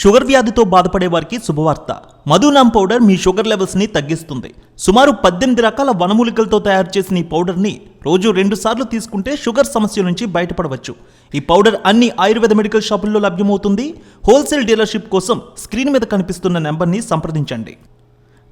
Sugar వ్యాధితో బాధపడే వారికి శుభవార్త. మధునామ్ పౌడర్ మీ షుగర్ లెవెల్స్ని తగ్గిస్తుంది. సుమారు పద్దెనిమిది రకాల వనమూలికలతో తయారు చేసిన ఈ పౌడర్ని రోజు రెండు సార్లు తీసుకుంటే షుగర్ సమస్య నుంచి బయటపడవచ్చు. ఈ పౌడర్ అన్ని ఆయుర్వేద మెడికల్ షాపుల్లో లభ్యమవుతుంది. హోల్సేల్ డీలర్షిప్ కోసం స్క్రీన్ మీద కనిపిస్తున్న నెంబర్ని సంప్రదించండి.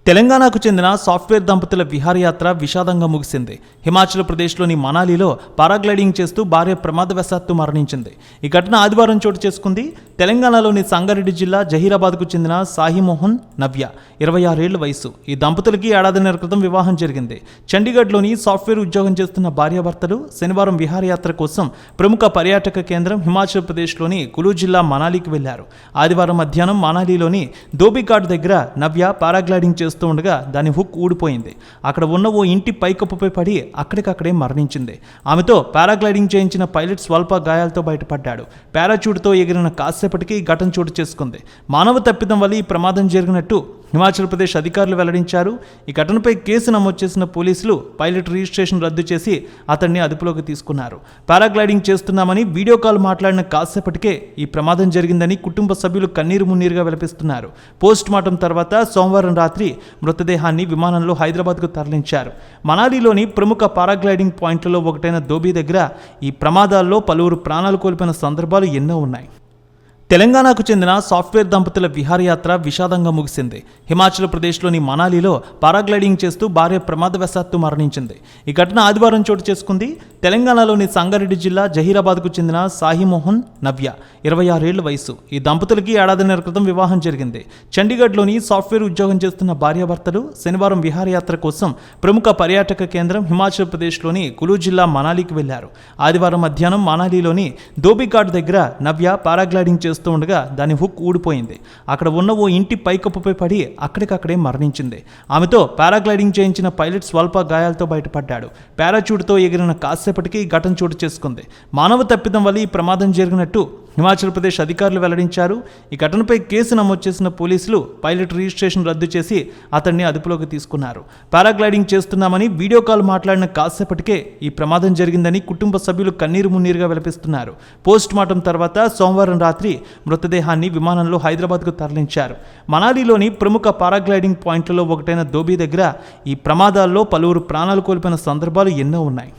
తెలంగాణకు చెందిన సాఫ్ట్వేర్ దంపతుల విహారయాత్ర విషాదంగా ముగిసింది. హిమాచల్ ప్రదేశ్లోని మనాలిలో పారాగ్లైడింగ్ చేస్తూ భార్య ప్రమాదవశాత్తు మరణించింది. ఈ ఘటన ఆదివారం చోటు చేసుకుంది. తెలంగాణలోని సంగారెడ్డి జిల్లా జహీరాబాద్కు చెందిన సాహిమోహన్ నవ్య ఇరవై ఆరేళ్ళ వయసు ఈ దంపతులకి ఏడాదిన్నర క్రితం వివాహం జరిగింది. చండీగఢ్లోని సాఫ్ట్వేర్ ఉద్యోగం చేస్తున్న భార్యాభర్తలు శనివారం విహారయాత్ర కోసం ప్రముఖ పర్యాటక కేంద్రం హిమాచల్ ప్రదేశ్లోని కులు జిల్లా మనాలికి వెళ్ళారు. ఆదివారం మధ్యాహ్నం మనాలిలోని దోబిఘాట్ దగ్గర నవ్య పారాగ్లైడింగ్ చేస్తూ ఉండగా దాని హుక్ ఊడిపోయింది. అక్కడ ఉన్న ఓ ఇంటి పైకప్పుపై పడి అక్కడికక్కడే మరణించింది. ఆమెతో పారాగ్లైడింగ్ చేయించిన పైలట్ స్వల్ప గాయాలతో బయటపడ్డాడు. పారాచూట్తో ఎగిరిన కాసేపటికి ఘటన చోటు చేసుకుంది. మానవ తప్పిదం వల్ల ఈ ప్రమాదం జరిగినట్టు హిమాచల్ ప్రదేశ్ అధికారులు వెల్లడించారు. ఈ ఘటనపై కేసు నమోదు చేసిన పోలీసులు పైలట్ రిజిస్ట్రేషన్ రద్దు చేసి అతన్ని అదుపులోకి తీసుకున్నారు. పారాగ్లైడింగ్ చేస్తున్నామని వీడియో కాల్ మాట్లాడిన కాసేపటికే ఈ ప్రమాదం జరిగిందని కుటుంబ సభ్యులు కన్నీరు మున్నీరుగా విలపిస్తున్నారు. పోస్ట్ మార్టం తర్వాత సోమవారం రాత్రి మృతదేహాన్ని విమానంలో హైదరాబాద్కు తరలించారు. మనాలిలోని ప్రముఖ పారాగ్లైడింగ్ పాయింట్లలో ఒకటైన దోబీ దగ్గర ఈ ప్రమాదాల్లో పలువురు ప్రాణాలు కోల్పోయిన సందర్భాలు ఎన్నో ఉన్నాయి. తెలంగాణకు చెందిన సాఫ్ట్వేర్ దంపతుల విహారయాత్ర విషాదంగా ముగిసింది. హిమాచల్ ప్రదేశ్లోని మనాలిలో పారాగ్లైడింగ్ చేస్తూ భార్య ప్రమాదవశాత్తు మరణించింది. ఈ ఘటన ఆదివారం చోటు చేసుకుంది. తెలంగాణలోని సంగారెడ్డి జిల్లా జహీరాబాద్కు చెందిన సాహిమోహన్ నవ్య ఇరవై ఆరేళ్ళ వయసు ఈ దంపతులకి ఏడాదిన్నర క్రితం వివాహం జరిగింది. చండీగఢ్లోని సాఫ్ట్వేర్ ఉద్యోగం చేస్తున్న భార్యాభర్తలు శనివారం విహారయాత్ర కోసం ప్రముఖ పర్యాటక కేంద్రం హిమాచల్ ప్రదేశ్లోని కులు జిల్లా మనాలికి వెళ్ళారు. ఆదివారం మధ్యాహ్నం మనాలిలోని దోబిఘాట్ దగ్గర నవ్య పారాగ్లైడింగ్ చేస్తూ ఉండగా దాని హుక్ ఊడిపోయింది. అక్కడ ఉన్న ఓ ఇంటి పైకప్పుపై పడి అక్కడికక్కడే మరణించింది. ఆమెతో పారాగ్లైడింగ్ చేయించిన పైలట్ స్వల్ప గాయాలతో బయటపడ్డాడు. పారాచూట్తో ఎగిరిన కాసేపటికి ఘటన చోటు చేసుకుంది. మానవ తప్పిదం వల్ల ఈ ప్రమాదం జరిగినట్టు హిమాచల్ ప్రదేశ్ అధికారులు వెల్లడించారు ఈ ఘటనపై కేసు నమోదు చేసిన పోలీసులు పైలట్ రిజిస్ట్రేషన్ రద్దు చేసి అతన్ని అదుపులోకి తీసుకున్నారు. పారాగ్లైడింగ్ చేస్తున్నామని వీడియో కాల్ మాట్లాడిన కాసేపటికే ఈ ప్రమాదం జరిగిందని కుటుంబ సభ్యులు కన్నీరు మున్నీరుగా విలపిస్తున్నారు. పోస్ట్ మార్టం తర్వాత సోమవారం రాత్రి మృతదేహాన్ని విమానంలో హైదరాబాద్కు తరలించారు. మనాలిలోని ప్రముఖ పారాగ్లైడింగ్ పాయింట్లలో ఒకటైన దోబీ దగ్గర ఈ ప్రమాదాల్లో పలువురు ప్రాణాలు కోల్పోయిన సందర్భాలు ఎన్నో ఉన్నాయి.